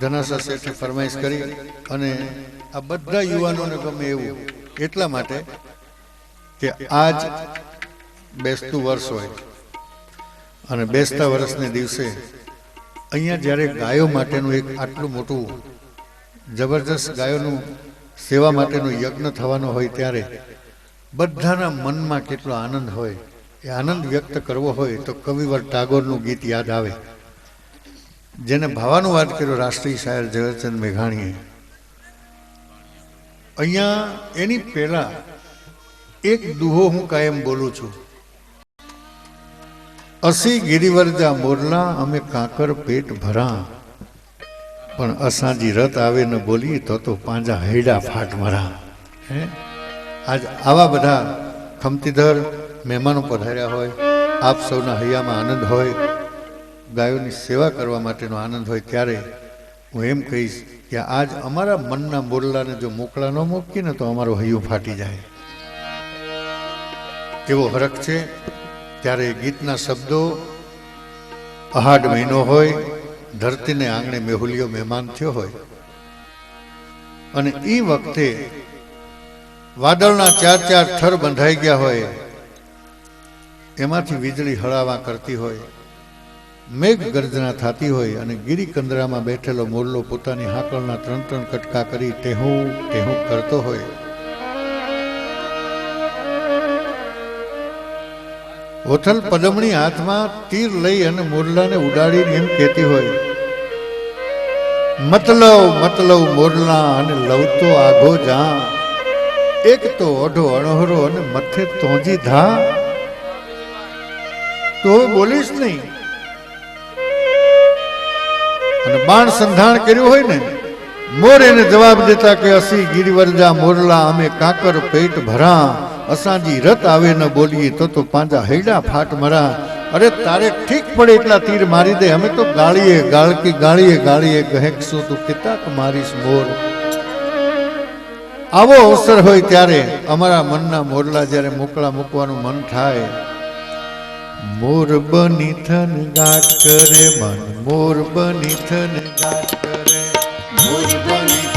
ધનાસા શેઠે ફરમાઈશ કરી અને આ બધા યુવાનોને ગમે એવું, એટલા માટે કે આજ બેસતું વર્ષ હોય અને બેસતા વર્ષને દિવસે અહીંયા જ્યારે ગાયો માટેનું એક આટલું મોટું જબરજસ્ત ગાયોનું સેવા માટેનો યજ્ઞ થવાનો હોય ત્યારે બધાના મનમાં કેટલો આનંદ હોય, એ આનંદ વ્યક્ત કરવો હોય તો કવિવર ટાગોરનું ગીત યાદ આવે. જેને ભાવાનું વાત કર્યો રાષ્ટ્રીય શાયર ઝવેરચંદ મેઘાણીએ, અહીંયા એની પહેલા એક દુહો હું કાયમ બોલું છું. અસી ગિરિવરજા મોરલા, અમે કાંકર પેટ ભરા, પણ અસાંજી રત આવે ન બોલી તો તો પાંજા હૈડા ફાટ મરા. હે? આજ આવા બધા ખમતીધર મહેમાનો પધાર્યા હોય, આપ સૌના હૈયામાં આનંદ હોય ગાયોની સેવા કરવા માટેનો આનંદ હોય ત્યારે હું એમ કહીશ કે આજ અમારા મનના બોરલાને જો મોકળા ન મૂકીએ ને તો અમારો હૈયું ફાટી જાય. એવો હરખ છે, ત્યારે ગીતના શબ્દો અહાડ મહિનો હોય, ધરતીને આંગણે મેહુલિયો મહેમાન થયો હોય. અને એ વખતે વાદળના ચાર ચાર થર બંધાઈ ગયા હોય, એમાંથી વીજળી હળાવા કરતી હોય. મેઘ ગર્જના થતી હોય અને ગિરિકંદરામાં બેઠેલો મોરલો પોતાની હાકળના ત્રણ ત્રણ કટકા કરી ટેહું ટેહું કરતો હોય. ઓથલ પદમણી હાથમાં તીર લઈ અને મોરલાને ઉડાડીને એમ કહેતી હોય, મતલવ મતલવ મોરલા અને લવતો આઘો જા. એક તો ઓઢો અણહરો અને મથે તોજી ધા. તો બોલીશ નહીં. અને બાણ સંધાણ કર્યું હોય ને મોર એને જવાબ દેતા કે અસી ગિરિવરજા મોરલા, અમે કાંકર પેટ ભરા, અસાંજી રત આવે ન બોલીએ તો તો પાંજા હૈડા ફાટ મરા. અરે તારે ઠીક પડે એટલા તીર મારી દે, અમે તો ગાળીએ, ગાળકી ગાળીએ ગાળીએ ગહેકશું તું કેટલાક મારીશ મોર. આવો અવસર હોય ત્યારે અમારા મનના મોરલા જ્યારે મોકળા મૂકવાનું મન થાય મોર બની થન ગાટ કરે મન. મોર બની થન ગાટ કરે. મોર બની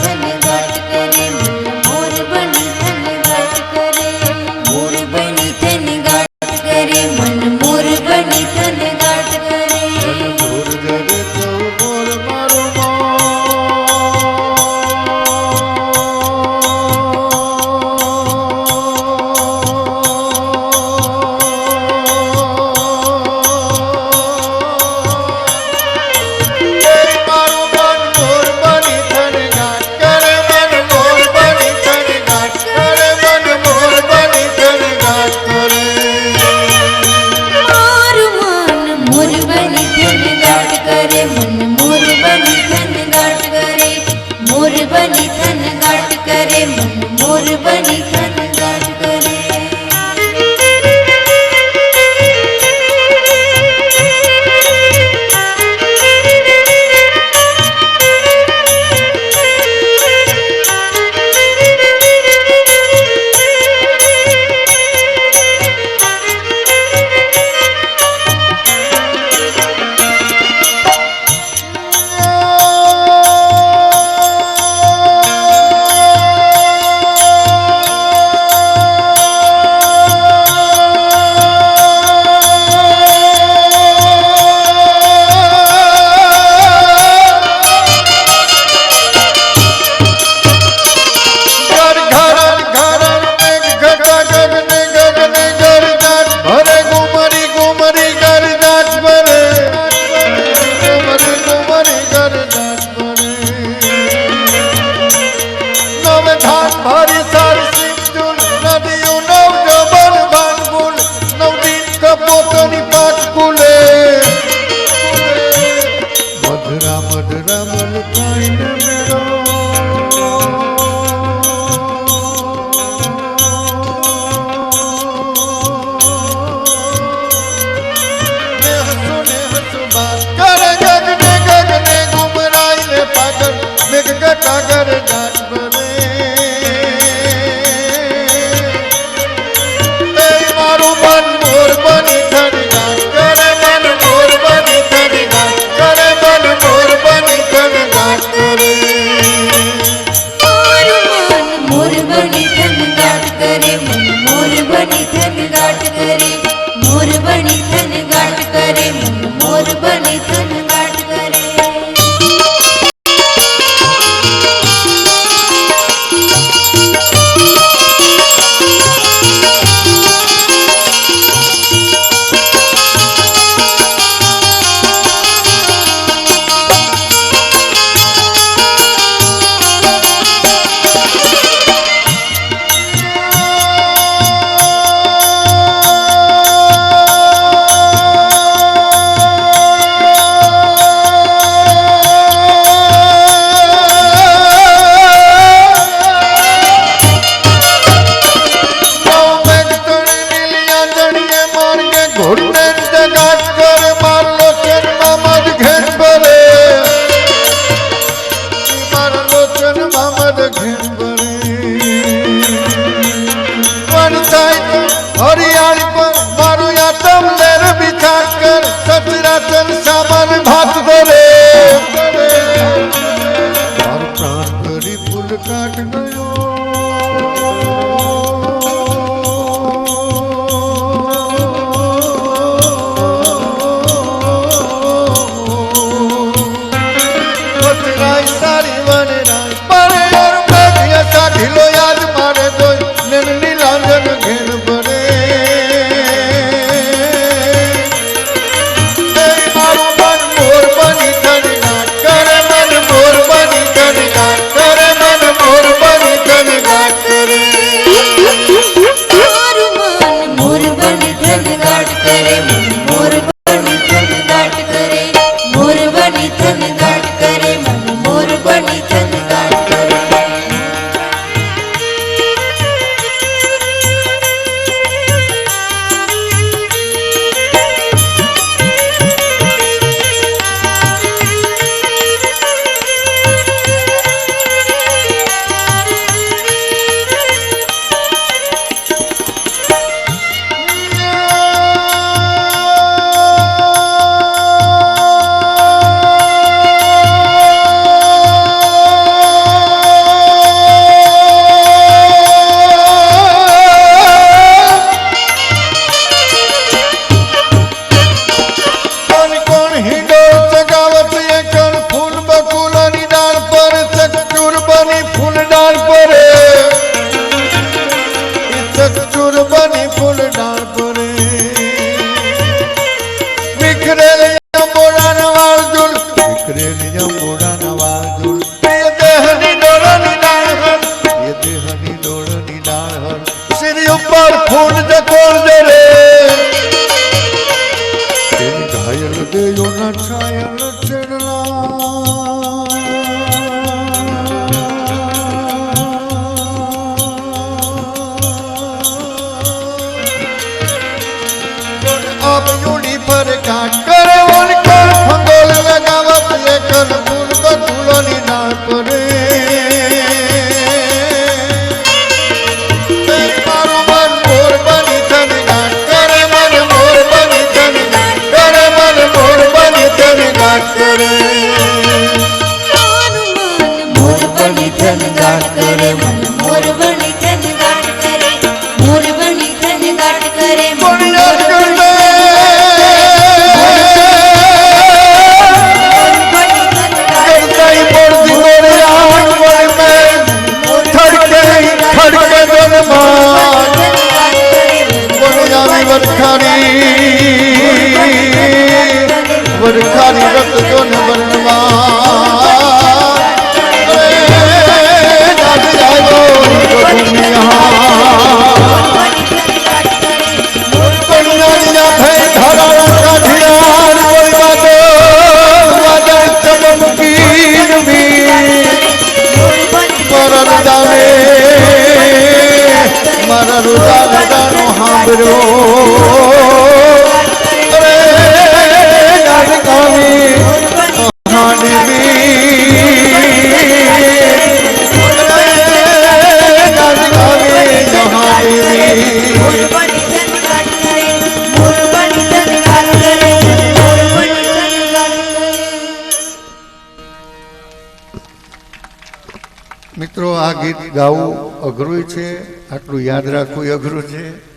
ગાવું અઘરું છે, આટલું યાદ રાખવું અઘરું છે.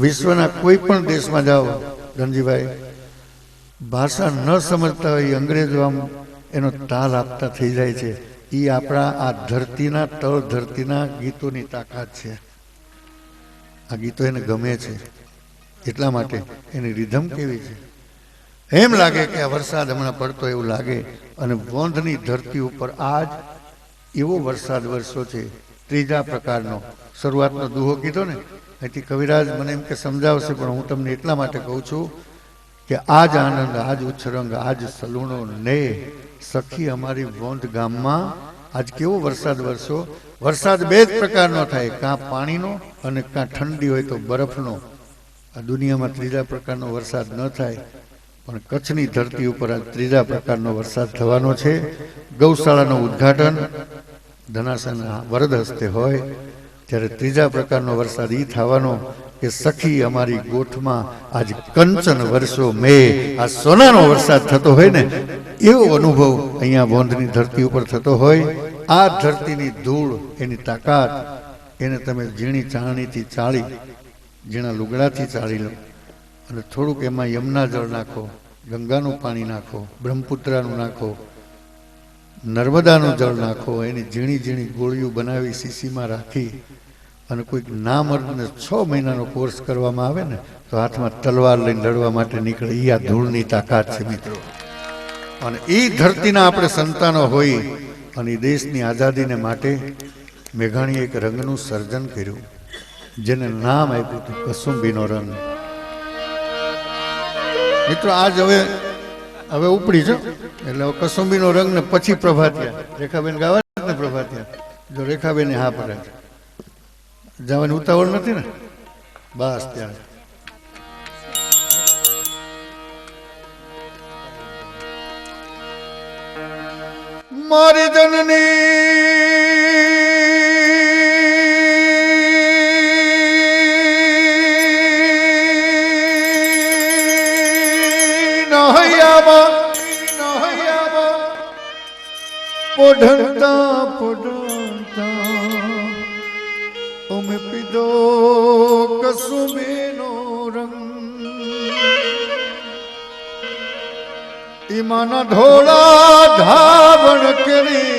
વિશ્વના કોઈ પણ દેશમાં જાઓ, ધનજીભાઈ, ભાષા ન સમજતા હોય અંગ્રેજો આમ, એનો તાલ આપતા થઈ જાય છે. એ આપણા આ ધરતીના તળ ધરતીના ગીતોની તાકાત છે. આ ગીતો એને ગમે છે. એટલા માટે એની રિધમ કેવી છે? એમ લાગે કે આ વરસાદ હમણાં પડતો એવું લાગે અને વોંધની ધરતી ઉપર આજ એવો વરસાદ વરસો છે ત્રીજા પ્રકારનો. શરૂઆતનો દુહો કીધો ને, અહીંથી કવિરાજ મને એમ કે સમજાવશે, પણ હું તમને એટલા માટે કહું છું કે આજ આનંદ, આજ ઉછરંગ આજ સલૂણો ને સખી અમારી વોંધ ગામમાં આજ કેવો વરસાદ વરસો વરસાદ બે જ પ્રકારનો થાય. કાં પાણીનો અને કાં ઠંડી હોય તો બરફનો. આ દુનિયામાં ત્રીજા પ્રકારનો વરસાદ ન થાય. પણ કચ્છની ધરતી ઉપર આ ત્રીજા પ્રકારનો વરસાદ થવાનો છે. ગૌશાળાનું ઉદ્ઘાટન ધનાસાના વરદ હસ્તે હોય. ત્યારે ત્રીજા પ્રકારનો વરસાદ એ થવાનો કે સખી અમારી ગોઠમાં આજ કંચન વર્ષો મે. આ સોનાનો વરસાદ થતો હોય ને, એવો અનુભવ અહીંયા બોંધની ધરતી ઉપર થતો હોય. આ ધરતીની ધૂળ, એની તાકાત, એને તમે ઝીણી ચાણીથી ચાળી, ઝીણા લુગડાથી ચાળી લો. અને થોડુંક એમાં યમુના જળ નાખો, ગંગાનું પાણી નાખો, બ્રહ્મપુત્રાનું નાખો, નર્મદાનું જળ નાખો, એની ઝીણી ઝીણી ગોળીઓ બનાવી શીશીમાં રાખી અને કોઈક નામર્દને છ મહિનાનો કોર્સ કરવામાં આવે ને, તો હાથમાં તલવાર લઈને લડવા માટે નીકળે. એ આ ધૂળની તાકાત છે મિત્રો. અને એ ધરતીના આપણે સંતાનો હોઈ અને દેશની આઝાદીને માટે મેઘાણીએ એક રંગનું સર્જન કર્યું, જેને નામ આપ્યું હતું કસુંબીનો રંગ. મિત્રો, આજ હવે હવે ઉપડી છે. એટલે કસુંબીનો રંગ ને પછી પ્રભાતિયા. રેખાબેન ગાવા ને પ્રભાતિયા. જો રેખાબેન હા પડે. જવાની ઉતાવળ નથી ને? બસ ત્યાં. મારી જનની ઈમાના ઢોળા ધાવણ કરી,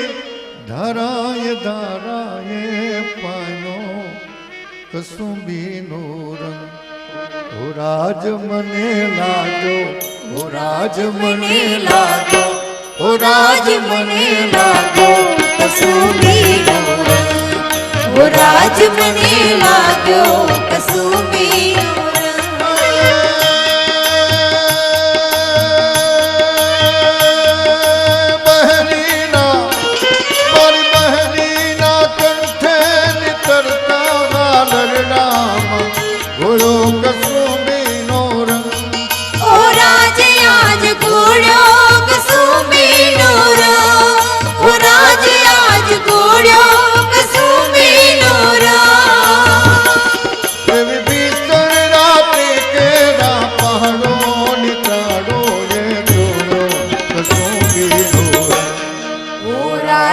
ધારાય ધારાય પાનો, કસુંબીનો રંગ. હો રાજ મને લાગ્યો હો રાજ મને લાગ્યો હો રાજ મને લાગ્યો કસુંબીનો રંગ. હો મને લાગ્યો કસુંબીનો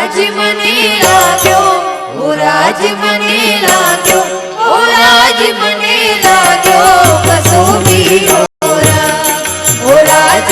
રાજ મને લાગ્યો ઓ રાજ મને લાગ્યો ઓ રાજ મને લાગ્યો કસો બી ઓ રાજ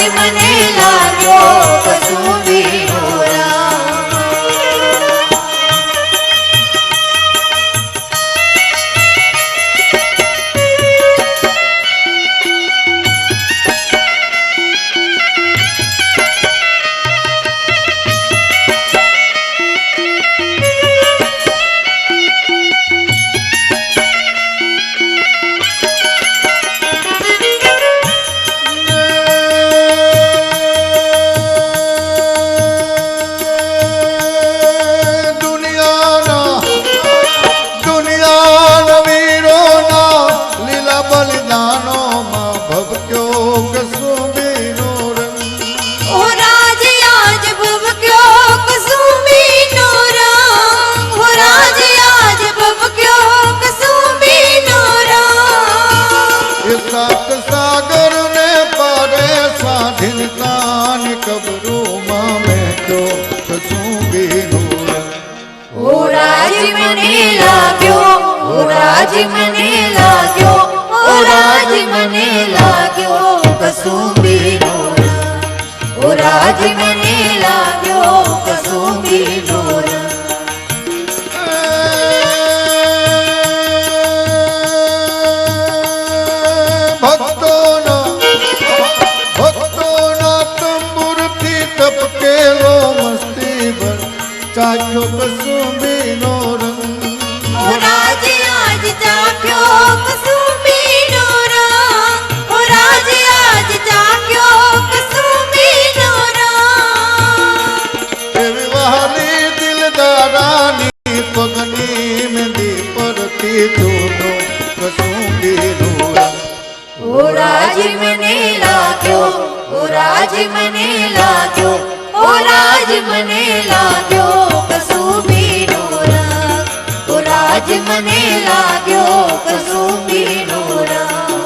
રાની પગની મેંદી પરથી ધૂનો કસુંબી રૂડા ઓ રાજ મને લાગ્યો ઓ રાજ મને લાગ્યો ઓ રાજ મને લાગ્યો કસુંબી રૂડા ઓ રાજ મને લાગ્યો કસુંબી રૂડા